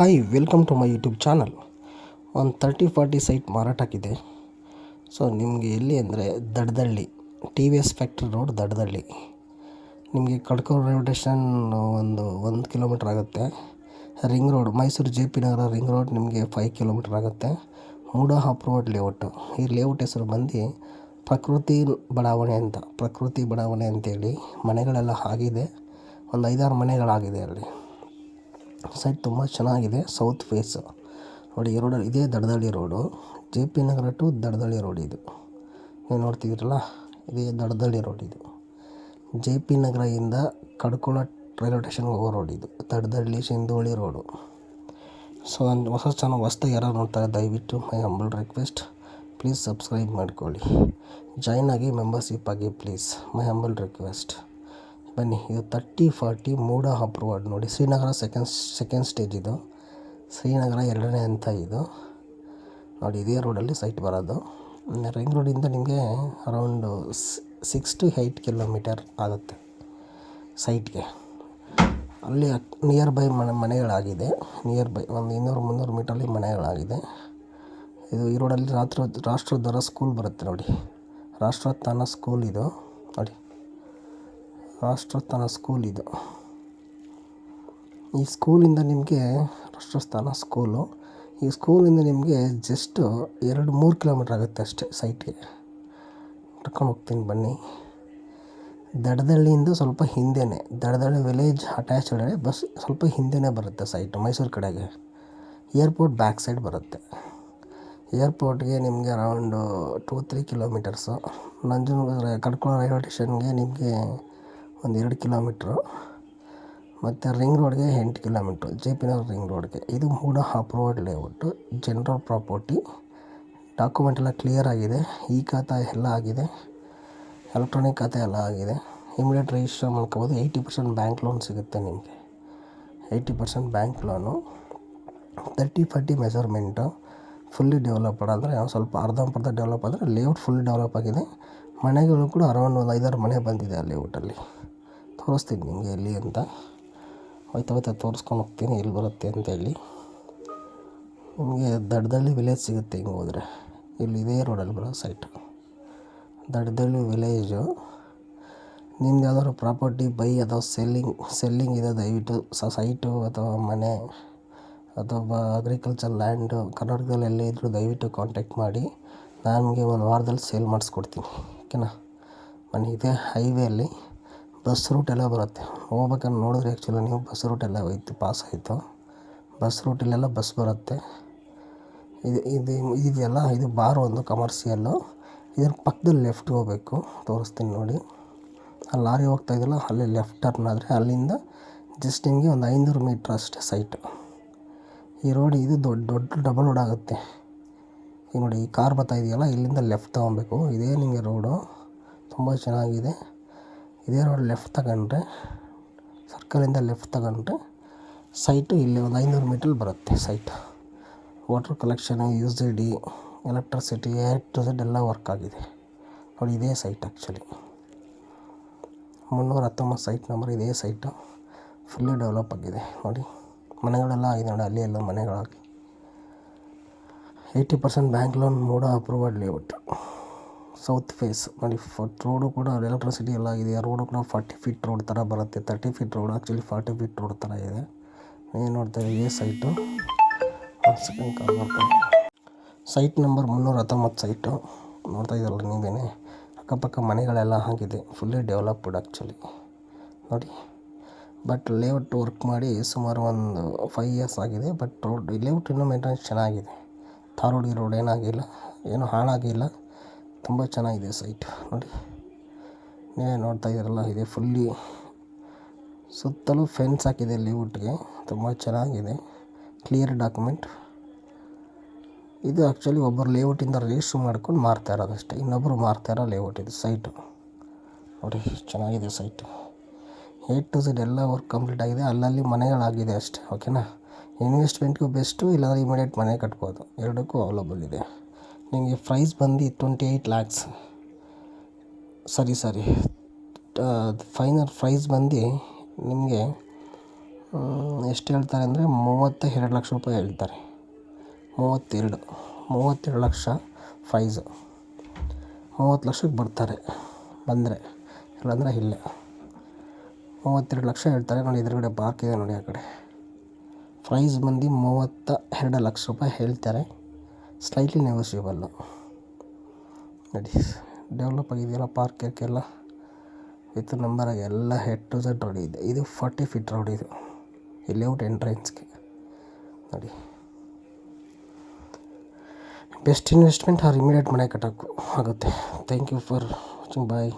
Hi welcome to my YouTube channel ಒಂದು thirty forty site ಮಾರಾಟಕ್ಕಿದೆ so ನಿಮಗೆ ಎಲ್ಲಿ ಅಂದರೆ Dadadahalli T V S factory road Dadadahalli. ನಿಮಗೆ ಕಡ್ಕೋ ರೈಲ್ವೆ ಸ್ಟೇಷನ್ ಒಂದು ಒಂದು ಕಿಲೋಮೀಟ್ರ್ ಆಗುತ್ತೆ. Ring road Mysuru J P Nagar ring road ನಿಮಗೆ ಫೈವ್ ಕಿಲೋಮೀಟ್ರ್ ಆಗುತ್ತೆ. ಮೂಡ ರೋಡ್ ಲೇಔಟು ಈ ಲೇಔಟ್ ಹೆಸರು ಬಂದು ಪ್ರಕೃತಿ ಬಡಾವಣೆ ಅಂತ, ಪ್ರಕೃತಿ ಬಡಾವಣೆ ಅಂತೇಳಿ ಮನೆಗಳೆಲ್ಲ ಆಗಿದೆ. ಒಂದು ಐದಾರು ಮನೆಗಳಾಗಿದೆ ಅಲ್ಲಿ. ಸೈಟ್ ತುಂಬ ಚೆನ್ನಾಗಿದೆ, ಸೌತ್ ಫೇಸ್. ನೋಡಿ ಈ ರೋಡಲ್ಲಿ ಇದೇ Dadadahalli road. J P Nagar to Dadadahalli road ಇದು. ನೀವು ನೋಡ್ತಿದ್ದೀರಲ್ಲ, ಇದೇ ದಡದಳ್ಳಿ ರೋಡ್ ಇದು. ಜೆ ಪಿ ನಗರದಿಂದ ಕಡ್ಕೊಳ ರೈಲ್ವೆ ಸ್ಟೇಷನ್ಗೆ ಹೋಗೋ ರೋಡ್ ಇದು, ದಡದಳ್ಳಿ ಸಿಂಧೋಳಿ ರೋಡು. ಸೊ ನನ್ನ ಹೊಸ ಚೆನ್ನಾಗಿ ಹೊಸ್ದಾಗಿ ಯಾರು ನೋಡ್ತಾರೆ, ದಯವಿಟ್ಟು my humble request. Please subscribe ಮಾಡ್ಕೊಳ್ಳಿ. ಜಾಯ್ನ್ ಆಗಿ ಮೆಂಬರ್ಶಿಪ್ ಆಗಿ ಪ್ಲೀಸ್ ಮೈ ಹಂಬಲ್ ರಿಕ್ವೆಸ್ಟ್. ಬನ್ನಿ, ಇದು ತರ್ಟಿ ಫಾರ್ಟಿ ಮೂಡ ರೋಡ್ ನೋಡಿ. ಶ್ರೀನಗರ ಸೆಕೆಂಡ್ ಸೆಕೆಂಡ್ ಸ್ಟೇಜ್ ಇದು. ಶ್ರೀನಗರ ಎರಡನೇ ಹಂತ ಇದು. ನೋಡಿ, ಇದೇ ರೋಡಲ್ಲಿ ಸೈಟ್ ಬರೋದು. ರಿಂಗ್ ರೋಡಿಂದ ನಿಮಗೆ around six to eight kilometre ಆಗುತ್ತೆ ಸೈಟ್ಗೆ ಅಲ್ಲಿ ನಿಯರ್ ಬೈ ಮನೆ, ಮನೆಗಳಾಗಿದೆ. ನಿಯರ್ ಬೈ ಒಂದು ಇನ್ನೂರು, ಮುನ್ನೂರು ಮೀಟರಲ್ಲಿ ಮನೆಗಳಾಗಿದೆ. ಇದು ಈ ರೋಡಲ್ಲಿ ರಾಷ್ಟ್ರ ರಾಷ್ಟ್ರೋದ್ಧಾರ ಸ್ಕೂಲ್ ಬರುತ್ತೆ ನೋಡಿ. ರಾಷ್ಟ್ರೋತ್ಥಾನ ಸ್ಕೂಲ್ ಇದು. ರಾಷ್ಟ್ರೋತ್ಥಾನ ಸ್ಕೂಲ್ ಇದು. ಈ ಸ್ಕೂಲಿಂದ ನಿಮಗೆ ರಾಷ್ಟ್ರಸ್ಥಾನ ಸ್ಕೂಲು ಈ ಸ್ಕೂಲಿಂದ ನಿಮಗೆ ಜಸ್ಟು ಎರಡು ಮೂರು ಕಿಲೋಮೀಟ್ರ್ ಆಗುತ್ತೆ ಅಷ್ಟೇ ಸೈಟ್ಗೆ ಕರ್ಕೊಂಡು ಹೋಗ್ತೀನಿ ಬನ್ನಿ. ದಡದಳ್ಳಿಯಿಂದ ಸ್ವಲ್ಪ ಹಿಂದೆನೆ, ದಡದಳ್ಳಿ ವಿಲೇಜ್ ಅಟ್ಯಾಚ್ಡ್ ಬಸ್ ಸ್ವಲ್ಪ ಹಿಂದೆನೇ ಬರುತ್ತೆ ಸೈಟ್ ಮೈಸೂರು ಕಡೆಗೆ. ಏರ್ಪೋರ್ಟ್ ಬ್ಯಾಕ್ ಸೈಡ್ ಬರುತ್ತೆ. ಏರ್ಪೋರ್ಟ್ಗೆ ನಿಮಗೆ around two three kilometres Nanjangud Kadakola railway ಸ್ಟೇಷನ್ಗೆ ನಿಮಗೆ ಒಂದು ಎರಡು ಕಿಲೋಮೀಟ್ರು ಮತ್ತು ರಿಂಗ್ ರೋಡ್ಗೆ ಎಂಟು kilometre, J P Nagar ring ರೋಡ್ಗೆ. ಇದು MUDA approved layout. General property document ಎಲ್ಲ ಕ್ಲಿಯರ್ ಆಗಿದೆ. ಈ ಖಾತೆ ಎಲ್ಲ ಆಗಿದೆ. ಎಲೆಕ್ಟ್ರಾನಿಕ್ ಖಾತೆ ಎಲ್ಲ ಆಗಿದೆ. ಇಮಿಡಿಯೇಟ್ ರಿಜಿಸ್ಟರ್ ಮಾಡ್ಕೋಬೋದು. ಏಯ್ಟಿ ಪರ್ಸೆಂಟ್ ಬ್ಯಾಂಕ್ ಲೋನ್ ಸಿಗುತ್ತೆ ನಿಮಗೆ. Eighty percent bank loan. Thirty forty measurement fully developed ಅಂದರೆ ಸ್ವಲ್ಪ ಅರ್ಧಂಪರ್ಧ ಡೆವಲಪ್ ಆದರೆ ಲೇಔಟ್ ಫುಲ್ ಡೆವಲಪ್ ಆಗಿದೆ. ಮನೆಗಳು ಕೂಡ ಅರೌಂಡ್ ಒಂದು ಐದಾರು ಮನೆ ಬಂದಿದೆ ಆ ಲೇಔಟಲ್ಲಿ. ತೋರಿಸ್ತೀನಿ ನಿಮಗೆ ಎಲ್ಲಿ ಅಂತ. ಹೋಯ್ತಾ ಹೋಯ್ತಾ ತೋರಿಸ್ಕೊಂಡು ಹೋಗ್ತೀನಿ, ಎಲ್ಲಿ ಬರುತ್ತೆ ಅಂತ ಹೇಳಿ. ನಿಮಗೆ ದಡದಳ್ಳಿ ವಿಲೇಜ್ ಸಿಗುತ್ತೆ ಹಿಂಗೆ ಹೋದರೆ. ಇಲ್ಲಿ ಇದೇ ರೋಡಲ್ಲಿ ಬರೋ ಸೈಟು ದಡದಳ್ಳಿ ವಿಲೇಜು ನಿಮ್ದು ಯಾವ್ದಾದ್ರು ಪ್ರಾಪರ್ಟಿ ಬೈ ಅಥವಾ ಸೆಲ್ಲಿಂಗ್ ಸೆಲ್ಲಿಂಗ್ ಇದೆ, ದಯವಿಟ್ಟು ಸೈಟು ಅಥವಾ ಮನೆ ಅಥವಾ ಅಗ್ರಿಕಲ್ಚರ್ ಲ್ಯಾಂಡು ಕರ್ನಾಟಕದಲ್ಲಿ ಎಲ್ಲೇ ಇದ್ದರೂ ದಯವಿಟ್ಟು ಕಾಂಟ್ಯಾಕ್ಟ್ ಮಾಡಿ. ನಾನು ನಿಮಗೆ ಒಂದು ವಾರದಲ್ಲಿ ಸೇಲ್ ಮಾಡಿಸ್ಕೊಡ್ತೀನಿ. ಓಕೆನಾ? ಮನೆ ಇದೆ ಹೈವೇಲಿ ಬಸ್ ರೂಟ್ ಎಲ್ಲ ಬರುತ್ತೆ. ಹೋಗ್ಬೇಕಂದ್ರೆ ನೋಡಿದ್ರೆ ಆ್ಯಕ್ಚುಲಿ ನೀವು ಬಸ್ ರೂಟ್ ಎಲ್ಲ ಹೋಯ್ತು ಪಾಸ್ ಆಯಿತು. ಬಸ್ ರೂಟಲ್ಲೆಲ್ಲ ಬಸ್ ಬರುತ್ತೆ. ಇದು ಇದು ಇದೆಯಲ್ಲ ಇದು ಬಾರ್ ಒಂದು ಕಮರ್ಷಿಯಲ್ಲು ಇದ್ರ ಪಕ್ಕದಲ್ಲಿ ಲೆಫ್ಟ್ ಹೋಗಬೇಕು. ತೋರಿಸ್ತೀನಿ ನೋಡಿ. ಆ ಲಾರಿ ಹೋಗ್ತಾ ಇದೆಯಲ್ಲ, ಅಲ್ಲಿ ಲೆಫ್ಟ್ ಟರ್ನ್ ಆದರೆ ಅಲ್ಲಿಂದ ಜಸ್ಟ್ ನಿಮಗೆ ಒಂದು ಐನೂರು ಮೀಟ್ರ್ ಅಷ್ಟೇ ಸೈಟು ಈ ರೋಡ್ ಇದು ದೊಡ್ಡ ದೊಡ್ಡ ಡಬಲ್ ರೋಡ್ ಆಗುತ್ತೆ. ಈಗ ನೋಡಿ, ಈ ಕಾರ್ ಬರ್ತಾ ಇದೆಯಲ್ಲ, ಇಲ್ಲಿಂದ ಲೆಫ್ಟ್ ತೊಗೊಬೇಕು. ಇದೇ ನಿಮಗೆ ರೋಡು ತುಂಬ ಚೆನ್ನಾಗಿದೆ. ಇದೇ ರೋಡ್ ಲೆಫ್ಟ್ ತಗೊಂಡ್ರೆ ಸರ್ಕಲಿಂದ ಲೆಫ್ಟ್ ತಗೊಂಡ್ರೆ ಸೈಟು ಇಲ್ಲಿ ಒಂದು ಐನೂರು ಮೀಟ್ರಲ್ಲಿ ಬರುತ್ತೆ site water collection U C D electricity A to ಎಲ್ಲ ವರ್ಕ್ ಆಗಿದೆ. ನೋಡಿ ಇದೇ ಸೈಟ್ ಆ್ಯಕ್ಚುಲಿ ಮುನ್ನೂರ ಹತ್ತೊಂಬತ್ತು ಸೈಟ್ ನಂಬರ್ ಇದೇ ಸೈಟು ಫುಲ್ಲಿ ಡೆವಲಪ್ ಆಗಿದೆ. ನೋಡಿ, ಮನೆಗಳೆಲ್ಲ ಆಗಿದೆ ನೋಡಿ ಅಲ್ಲಿ ಎಲ್ಲ ಮನೆಗಳಾಗಿ. Eighty percent bank loan MUDA approved layout south face ನೋಡಿ ಫಟ್ ರೋಡು ಕೂಡ ಎಲೆಕ್ಟ್ರಿಸಿಟಿ ಎಲ್ಲ ಆಗಿದೆ ರೋಡು ಕೂಡ ಫಾರ್ಟಿ ಫೀಟ್ ರೋಡ್ ಥರ ಬರುತ್ತೆ. Thirty feet road actually forty feet road ಥರ ಇದೆ. ಏನು ನೋಡ್ತಾ ಈ ಸೈಟು ಸೆಕೆಂಡ್ ಸೈಟ್ ನಂಬರ್ ಮುನ್ನೂರ ಹತ್ತೊಂಬತ್ತು ಸೈಟು ನೋಡ್ತಾ ಇದ್ದಲ್ಲ ನೀವೇನೆ? ಅಕ್ಕಪಕ್ಕ ಮನೆಗಳೆಲ್ಲ ಆಗಿದೆ ಫುಲ್ಲಿ ಡೆವಲಪ್ಡ್ ಆ್ಯಕ್ಚುಲಿ ನೋಡಿ. ಬಟ್ ಲೇಔಟ್ ವರ್ಕ್ ಮಾಡಿ ಸುಮಾರು ಒಂದು ಫೈವ್ ಇಯರ್ಸ್ ಆಗಿದೆ. ಬಟ್ ರೋಡ್ ಲೇಔಟ್ ಇನ್ನೂ ಮೇಂಟೆನೆನ್ಸ್ ಚೆನ್ನಾಗಿದೆ. ಥಾರ್ ರೋಡ್ ರೋಡ್ ಏನಾಗಿಲ್ಲ. ಏನೂ ಹಾಳಾಗಿಲ್ಲ. ತುಂಬ ಚೆನ್ನಾಗಿದೆ ಸೈಟ್. ನೋಡಿ. ನೀವೇ ನೋಡ್ತಾ ಇದ್ದೀರಲ್ಲ, ಇದೆ ಫುಲ್ಲಿ ಸುತ್ತಲೂ ಫೆನ್ಸ್ ಹಾಕಿದೆ ಲೇಔಟ್ಗೆ. ತುಂಬ ಚೆನ್ನಾಗಿದೆ. ಕ್ಲಿಯರ್ ಡಾಕ್ಯುಮೆಂಟ್ ಇದು ಆ್ಯಕ್ಚುಲಿ ಒಬ್ಬರು ಲೇಔಟಿಂದ ರಿಜಿಸ್ಟ್ರ್ ಮಾಡ್ಕೊಂಡು ಮಾರ್ತಾ ಇರೋದಷ್ಟೇ ಇನ್ನೊಬ್ಬರು ಮಾರ್ತಾ ಇರೋ ಲೇಔಟ್ ಇದು ಸೈಟು ನೋಡಿ, ಚೆನ್ನಾಗಿದೆ ಸೈಟು ಎ ಟು ಝೆಡ್ ಎಲ್ಲ ವರ್ಕ್ ಕಂಪ್ಲೀಟ್ ಆಗಿದೆ. ಅಲ್ಲಲ್ಲಿ ಮನೆಗಳಾಗಿದೆ ಅಷ್ಟೇ. ಓಕೆನಾ ಇನ್ವೆಸ್ಟ್ಮೆಂಟ್ಗೂ ಬೆಸ್ಟು ಇಲ್ಲಾಂದರೆ ಇಮಿಡಿಯೇಟ್ ಮನೆ ಕಟ್ಬೋದು. ಎರಡಕ್ಕೂ ಅವೈಲಬಲ್ ಇದೆ. ನಿಮಗೆ ಪ್ರೈಸ್ ಬಂದು ಟ್ವೆಂಟಿ ಏಯ್ಟ್ ಲ್ಯಾಕ್ಸ್ ಸರಿ. ಸರಿ ಫೈನಲ್ ಪ್ರೈಸ್ ಬಂದು ನಿಮಗೆ ಎಷ್ಟು ಹೇಳ್ತಾರೆ ಅಂದರೆ ಮೂವತ್ತ ಎರಡು ಲಕ್ಷ ರೂಪಾಯಿ ಹೇಳ್ತಾರೆ. ಮೂವತ್ತೆರಡು ಮೂವತ್ತೆರಡು ಲಕ್ಷ ಪ್ರೈಸು ಮೂವತ್ತು ಲಕ್ಷಕ್ಕೆ ಬರ್ತಾರೆ, ಬಂದರೆ. ಇಲ್ಲಾಂದರೆ ಇಲ್ಲ. ಮೂವತ್ತೆರಡು ಲಕ್ಷ ಹೇಳ್ತಾರೆ. ನೋಡಿ, ಎದುರುಗಡೆ ಪಾರ್ಕ್ ಇದೆ ನೋಡಿ ಆ ಕಡೆ. ಪ್ರೈಸ್ ಬಂದು ಮೂವತ್ತ ಎರಡು ಲಕ್ಷ ರೂಪಾಯಿ ಹೇಳ್ತಾರೆ. ಸ್ಲೈಟ್ಲಿ ನೆಗೋಷಿಯಬಲ್ಲು ನಡಿ ಡೆವಲಪ್ ಆಗಿದೆಯಲ್ಲ ಪಾರ್ಕ್ ಎಲ್ಲ ವಿತ್ ನಂಬರಾಗಿ ಎಲ್ಲ ಹೆಡ್ ಟು ಝಡ್ ರೋಡ್ ಇದೆ. ಇದು ಫಾರ್ಟಿ ಫೀಟ್ ರೋಡ್ ಇದು. ಇಲ್ಲಿ ಲೇಔಟ್ ಎಂಟ್ರೆನ್ಸ್ಗೆ ನೋಡಿ. ಬೆಸ್ಟ್ ಇನ್ವೆಸ್ಟ್ಮೆಂಟ್ ಆರ್ ಇಮಿಡಿಯೇಟ್ ಮನೆ ಕಟ್ಟೋಕ್ಕೂ ಆಗುತ್ತೆ. Thank you for watching bye